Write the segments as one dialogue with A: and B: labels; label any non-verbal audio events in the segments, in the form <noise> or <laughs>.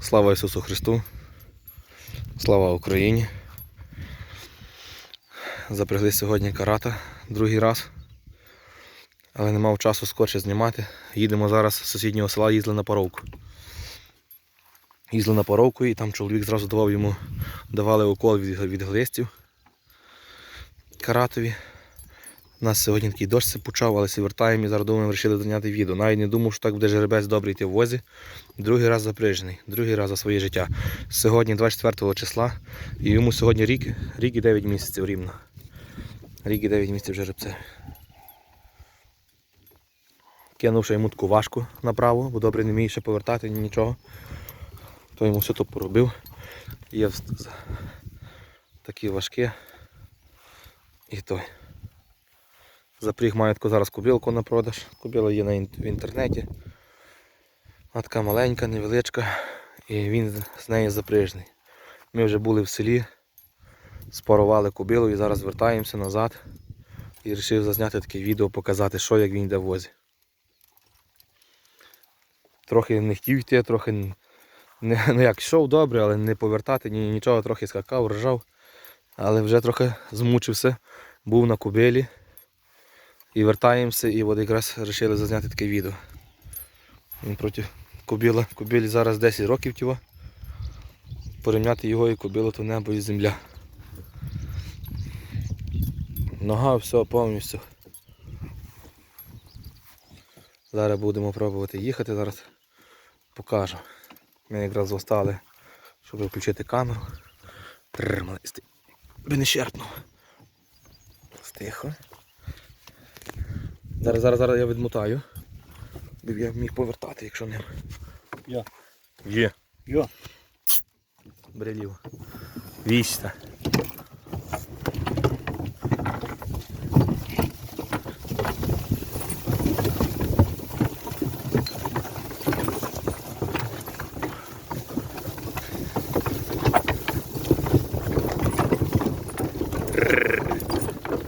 A: Слава Ісусу Христу! Слава Україні! Запрягли сьогодні карата другий раз, але не мав часу скорше знімати. Їдемо зараз з сусіднього села, їздили на паровку. Їздили на паровку і там чоловік зразу давав йому, давали укол від, від глистів каратові. У нас сьогодні такий дощ се почав, але вертаємо і зараз думаємо, вирішили зняти відео. Навіть не думав, що так буде жеребець добре йти в возі. Другий раз запряжений, другий раз за своє життя. Сьогодні 24 числа, і йому сьогодні рік, рік і 9 місяців рівно. Рік і 9 місяців жеребця. Кинувши йому таку важку направо, бо добре не вміє ще повертати ні нічого. То йому все то поробив. Є такі важкі. І той. Запріг таку зараз кубілку на продаж. Кубіла є в інтернеті. Вона така маленька, невеличка. І він з нею запряжний. Ми вже були в селі, спарували кубілу і зараз вертаємося назад. І вирішив зазняти таке відео, показати, що як він йде в возі. Трохи не хотів йти, трохи не, ну як йшов добре, але не повертати, ні, нічого, трохи скакав, ржав. Але вже трохи змучився, був на кубилі. І вертаємося, і от якраз вирішили зазняти таке відео. Він проти кобіла. Кобілі зараз 10 років тіло. Порівняти його і кобілу то небо і земля. Нога все повністю. Зараз будемо пробувати їхати, зараз покажу. Ми якраз зостали, щоб включити камеру. Сти- Би не щерпнув. Стихо. Зараз, зараз, зараз я відмотаю. Я міг повертати, якщо не.
B: Я.
A: Є.
B: Йо.
A: Брелів. Віщта.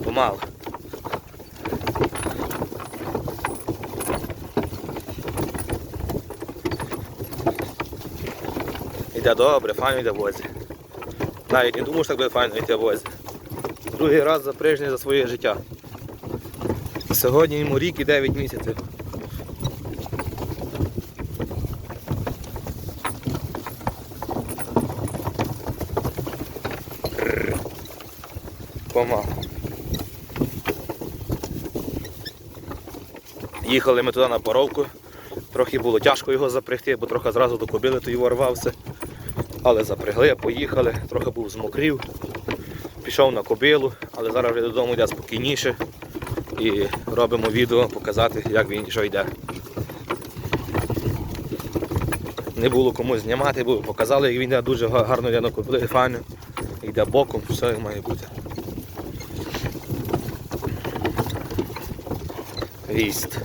A: Помало. Іде добре, файно йде возі. Навіть не думав, що так буде файно йти возі. Другий раз запряжний за своє життя. Сьогодні йому рік і 9 місяців. Помалу. Їхали ми туди на поровку. Трохи було тяжко його запрягти, бо трохи зразу до кобили то його рвався. Але запрягли, поїхали, трохи був змокрів. Пішов на кобилу, але зараз вже додому йде спокійніше. І робимо відео показати, як він що йде. Не було кому знімати, бо показали, як він йде дуже гарно йде на кобилі, файно. Йде боком, все має бути. Вість.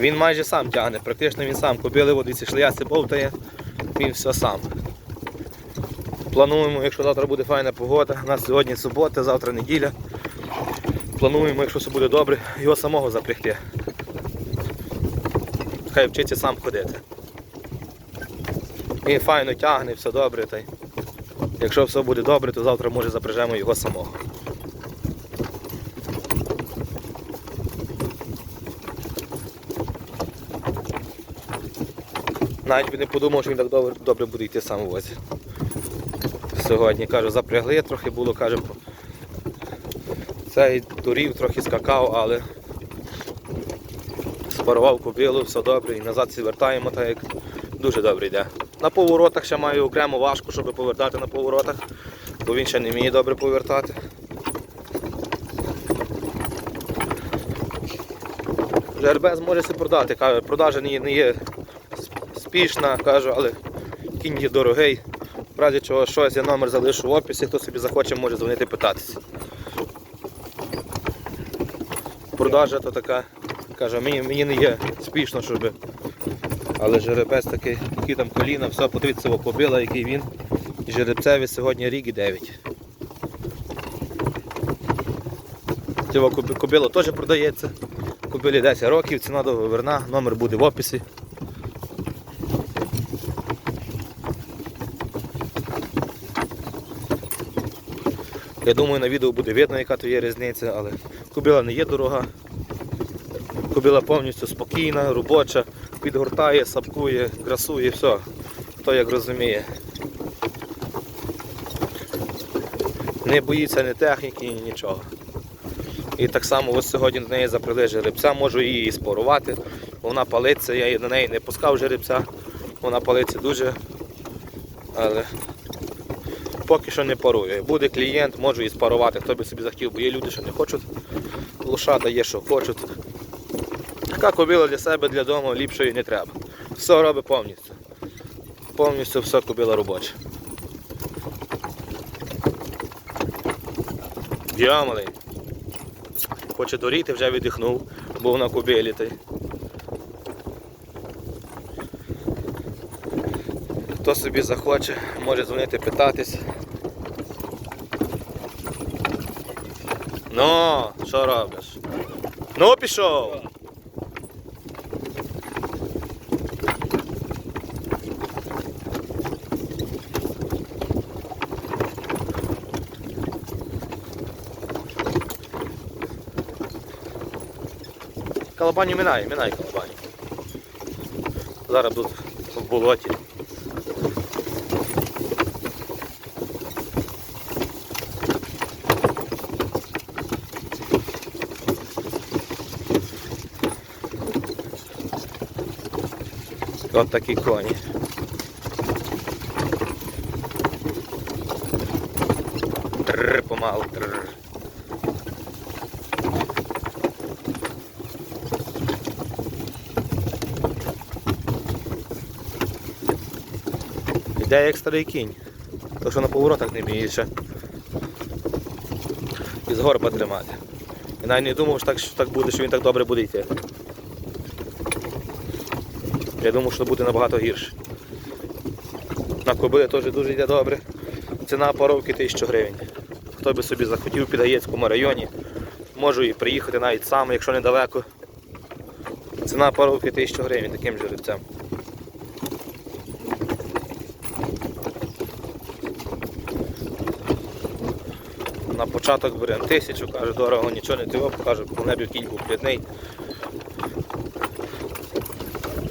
A: Він майже сам тягне, практично він сам. Кобили водиці шляси бовтає, все сам. Плануємо, якщо завтра буде файна погода, у нас сьогодні субота, завтра неділя. Плануємо, якщо все буде добре, його самого запрягти. Хай вчиться сам ходити. Він файно тягне, все добре. Та й якщо все буде добре, то завтра може запряжемо його самого. Навіть би не подумав, що він так добре, добре буде йти сам у возі. Сьогодні, кажу, запрягли, трохи було, каже, цей дурів, трохи скакав, але спарував кобилу, все добре, і назад всі вертаємо, так як дуже добре йде. На поворотах ще маю окремо важко, щоб повертати на поворотах, бо він ще не вміє добре повертати. Жербез може се продати, каже, продажа не є, не є спішна, кажу, але кінь є дорогий. В разі чого щось, я номер залишу в описі, хто собі захоче, може дзвонити питатися. Продажа то така, каже, мені, мені не є спішно, щоб. Але жеребець такий, які там коліна, все, подивіться побила, який він. І жеребцеві сьогодні рік і 9. Цього кобило теж продається. Кобилі 10 років, ціна договірна, номер буде в описі. Я думаю, на відео буде видно, яка то є різниця, але кобила не є дорога. Кобила повністю спокійна, робоча, підгортає, сапкує, красує, все. Хто як розуміє. Не боїться ні техніки, ні нічого. І так само ось сьогодні до неї заприли жеребця, можу її спорувати. Вона палиться, я її на неї не пускав жеребця, вона палиться дуже. Але поки що не парую. Буде клієнт, можу її спарувати, хто би собі захотів, бо є люди, що не хочуть. Лошада є, що хочуть. Така кобила для себе, для дому ліпшої не треба. Все робить повністю. Повністю все кобила робоча. Діамалий. Хоче доріти, вже віддихнув, був на кобилі. Та й. Хто собі захоче, може дзвонити, питатись. Ну, що робиш? Ну, пішов! Калабаню минає, минає калабаню. Зараз тут в болоті. От такі коні. Тррр, помалу. Тррр. Іде як старий кінь. То що на поворотах не більше. І з горба тримати. І навіть не думав, що так, що так буде, що він так добре буде йти. Я думав, що буде набагато гірше. На кобилі теж дуже йде добре. Ціна паровки 1000 гривень. Хто би собі захотів під Гаєцькому районі, можу і приїхати навіть сам, якщо недалеко. Ціна паровки 1000 гривень таким жеребцем. На початок беремо тисячу, каже, дорого нічого не того, каже, по небі кінь був плідний.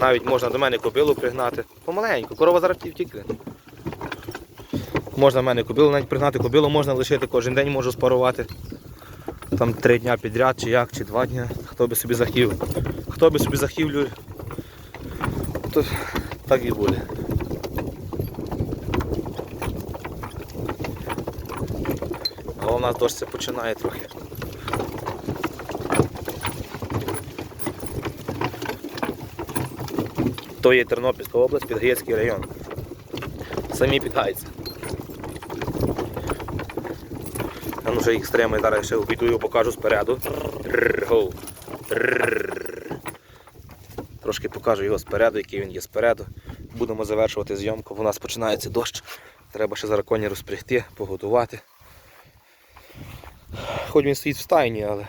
A: Навіть можна до мене кобилу пригнати. Помаленьку, корова зараз втікне. Можна в мене кобилу навіть пригнати, кобилу можна лишити кожен день можу спарувати. Там три дня підряд, чи як, чи два дня, хто би собі захотів. Хто би собі захотів, лю- то так і буде. Але у нас дощ починає трохи. То є Тернопільська область, Підгаєцький район. Самі підгайці. А ну вже їх стримай, зараз ще обійду його покажу спереду. Трошки покажу його спереду, який він є спереду. Будемо завершувати зйомку. У нас починається дощ. Треба ще зараз коні розпрягти, погодувати. Хоч він стоїть в стайні, але.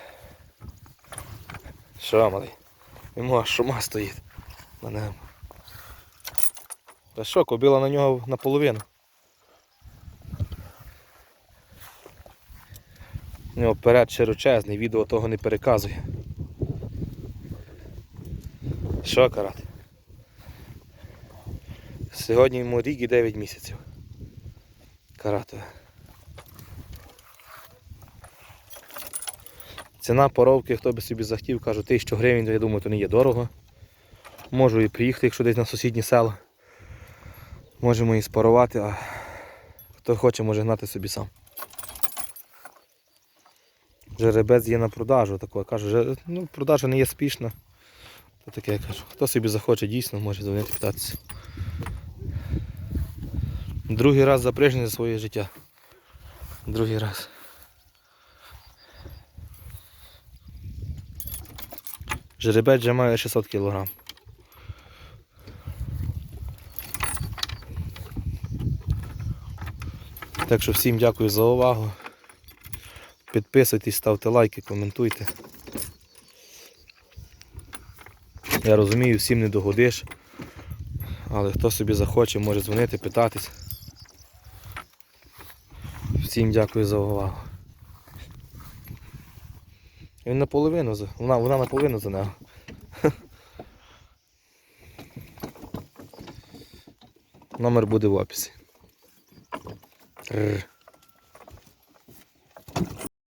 A: Що, малий? Аж шума стоїть на ньому. Та що, кобила на нього наполовину. У нього перед широчезний, відео того не переказує. Що карат? Сьогодні йому рік і 9 місяців. Каратове. Ціна поровки, хто би собі захотів, кажу, 1000 гривень, я думаю, то не є дорого. Можу і приїхати, якщо десь на сусідні села. Можемо і спарувати, а хто хоче, може гнати собі сам. Жеребець є на продажу, такого кажу, же- ну, продажа не є спішна. То таке я кажу. Хто собі захоче дійсно, може дзвонити питатися. Другий раз запряжений за своє життя. Другий раз. Жеребець вже має 600 кг. Так що всім дякую за увагу. Підписуйтесь, ставте лайки, коментуйте. Я розумію, всім не догодиш, але хто собі захоче, може дзвонити, питатись. Всім дякую за увагу. Він наполовину, вона, вона наполовину за нього. <laughs> Номер буде в описі. Brr.